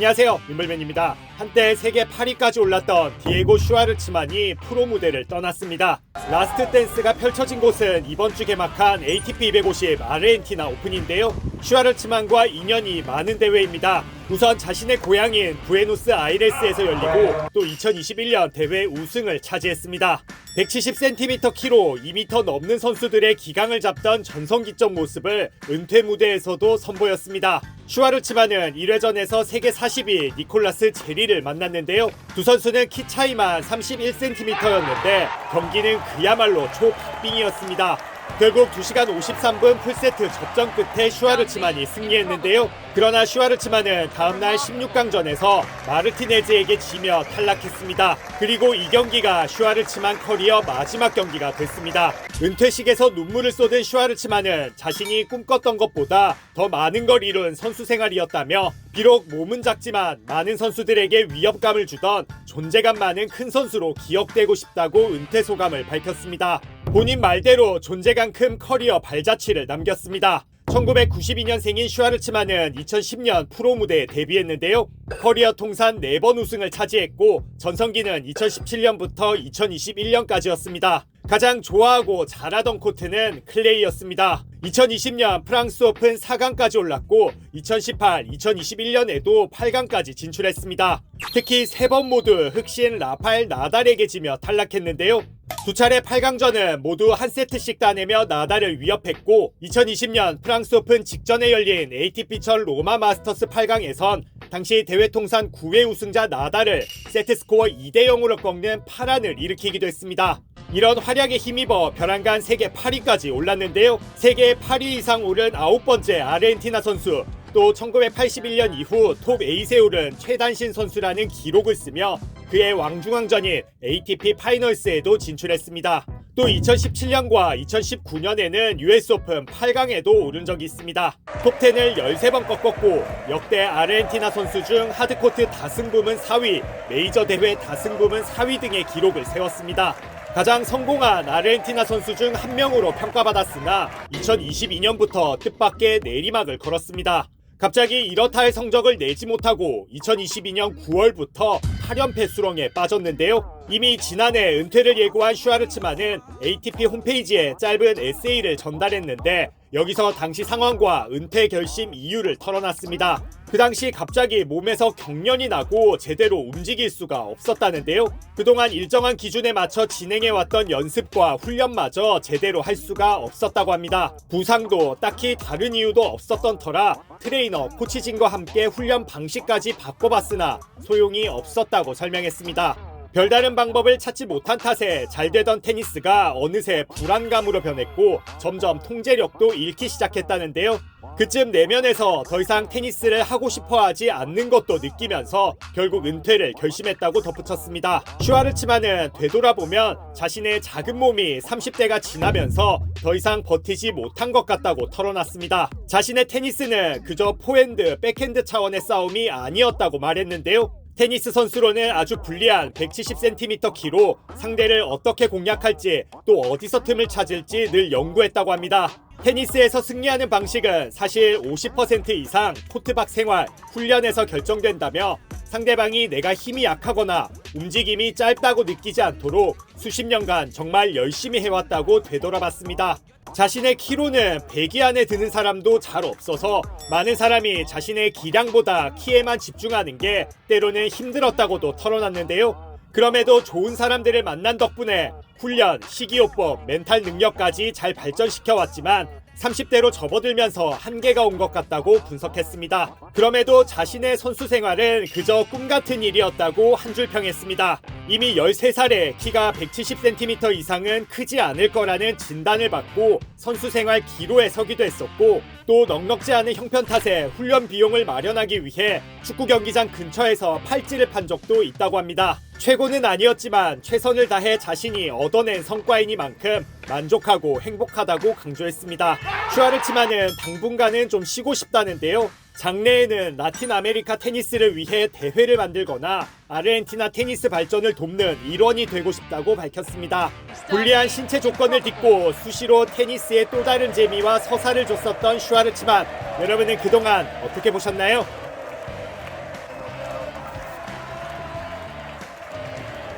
안녕하세요. 민물맨입니다 한때 세계 8위까지 올랐던 디에고 슈아르츠만이 프로 무대를 떠났습니다. 라스트 댄스가 펼쳐진 곳은 이번 주 개막한 ATP 250 아르헨티나 오픈인데요. 슈아르츠만과 인연이 많은 대회입니다. 우선 자신의 고향인 부에노스 아이레스에서 열리고 또 2021년 대회 우승을 차지했습니다. 170cm 키로 2m 넘는 선수들의 기강을 잡던 전성기적 모습을 은퇴 무대에서도 선보였습니다. 슈아르츠만은 1회전에서 세계 40위 니콜라스 제리를 만났는데요. 두 선수는 키 차이만 31cm였는데 경기는 그야말로 초박빙이었습니다. 결국 2시간 53분 풀세트 접전 끝에 슈아르츠만이 승리했는데요. 그러나 슈아르츠만은 다음날 16강전에서 마르티네즈에게 지며 탈락했습니다. 그리고 이 경기가 슈아르츠만 커리어 마지막 경기가 됐습니다. 은퇴식에서 눈물을 쏟은 슈아르츠만은 자신이 꿈꿨던 것보다 더 많은 걸 이룬 선수 생활이었다며 비록 몸은 작지만 많은 선수들에게 위협감을 주던 존재감 많은 큰 선수로 기억되고 싶다고 은퇴 소감을 밝혔습니다. 본인 말대로 존재감 큰 커리어 발자취를 남겼습니다. 1992년생인 슈아르츠만은 2010년 프로 무대에 데뷔했는데요. 커리어 통산 4번 우승을 차지했고 전성기는 2017년부터 2021년까지였습니다. 가장 좋아하고 잘하던 코트는 클레이였습니다. 2020년 프랑스 오픈 4강까지 올랐고 2018, 2021년에도 8강까지 진출했습니다. 특히 세 번 모두 흑신 라파엘 나달에게 지며 탈락했는데요. 두 차례 8강전은 모두 한 세트씩 따내며 나달을 위협했고 2020년 프랑스 오픈 직전에 열린 ATP천 로마 마스터스 8강에선 당시 대회 통산 9회 우승자 나달을 세트 스코어 2대 0으로 꺾는 파란을 일으키기도 했습니다. 이런 활약에 힘입어 벼랑간 세계 8위까지 올랐는데요. 세계 8위 이상 오른 아홉 번째 아르헨티나 선수 또 1981년 이후 톱 8에 오른 최단신 선수라는 기록을 쓰며 그의 왕중왕전인 ATP 파이널스에도 진출했습니다. 또 2017년과 2019년에는 US 오픈 8강에도 오른 적이 있습니다. 톱10을 13번 꺾었고 역대 아르헨티나 선수 중 하드코트 다승 부문 4위, 메이저 대회 다승 부문 4위 등의 기록을 세웠습니다. 가장 성공한 아르헨티나 선수 중 한 명으로 평가받았으나 2022년부터 뜻밖의 내리막을 걸었습니다. 갑자기 이렇다 할 성적을 내지 못하고 2022년 9월부터 8연패 수렁에 빠졌는데요. 이미 지난해 은퇴를 예고한 슈아르츠만은 ATP 홈페이지에 짧은 에세이를 전달했는데 여기서 당시 상황과 은퇴 결심 이유를 털어놨습니다. 그 당시 갑자기 몸에서 경련이 나고 제대로 움직일 수가 없었다는데요. 그동안 일정한 기준에 맞춰 진행해왔던 연습과 훈련마저 제대로 할 수가 없었다고 합니다. 부상도 딱히 다른 이유도 없었던 터라 트레이너, 코치진과 함께 훈련 방식까지 바꿔봤으나 소용이 없었다고 설명했습니다. 별다른 방법을 찾지 못한 탓에 잘 되던 테니스가 어느새 불안감으로 변했고 점점 통제력도 잃기 시작했다는데요. 그쯤 내면에서 더 이상 테니스를 하고 싶어 하지 않는 것도 느끼면서 결국 은퇴를 결심했다고 덧붙였습니다. 슈아르츠만은 되돌아보면 자신의 작은 몸이 30대가 지나면서 더 이상 버티지 못한 것 같다고 털어놨습니다. 자신의 테니스는 그저 포핸드, 백핸드 차원의 싸움이 아니었다고 말했는데요. 테니스 선수로는 아주 불리한 170cm 키로 상대를 어떻게 공략할지 또 어디서 틈을 찾을지 늘 연구했다고 합니다. 테니스에서 승리하는 방식은 사실 50% 이상 코트박 생활, 훈련에서 결정된다며 상대방이 내가 힘이 약하거나 움직임이 짧다고 느끼지 않도록 수십 년간 정말 열심히 해왔다고 되돌아봤습니다. 자신의 키로는 100위 안에 드는 사람도 잘 없어서 많은 사람이 자신의 기량보다 키에만 집중하는 게 때로는 힘들었다고도 털어놨는데요. 그럼에도 좋은 사람들을 만난 덕분에 훈련, 식이요법, 멘탈 능력까지 잘 발전시켜 왔지만 30대로 접어들면서 한계가 온 것 같다고 분석했습니다. 그럼에도 자신의 선수 생활은 그저 꿈 같은 일이었다고 한 줄 평했습니다. 이미 13살에 키가 170cm 이상은 크지 않을 거라는 진단을 받고 선수 생활 기로에 서기도 했었고 또 넉넉지 않은 형편 탓에 훈련 비용을 마련하기 위해 축구 경기장 근처에서 팔찌를 판 적도 있다고 합니다. 최고는 아니었지만 최선을 다해 자신이 얻어낸 성과이니만큼 만족하고 행복하다고 강조했습니다. 슈아르츠만은 당분간은 좀 쉬고 싶다는데요. 장래에는 라틴 아메리카 테니스를 위해 대회를 만들거나 아르헨티나 테니스 발전을 돕는 일원이 되고 싶다고 밝혔습니다. 불리한 신체 조건을 딛고 수시로 테니스의 또 다른 재미와 서사를 줬었던 슈아르츠만 여러분은 그동안 어떻게 보셨나요?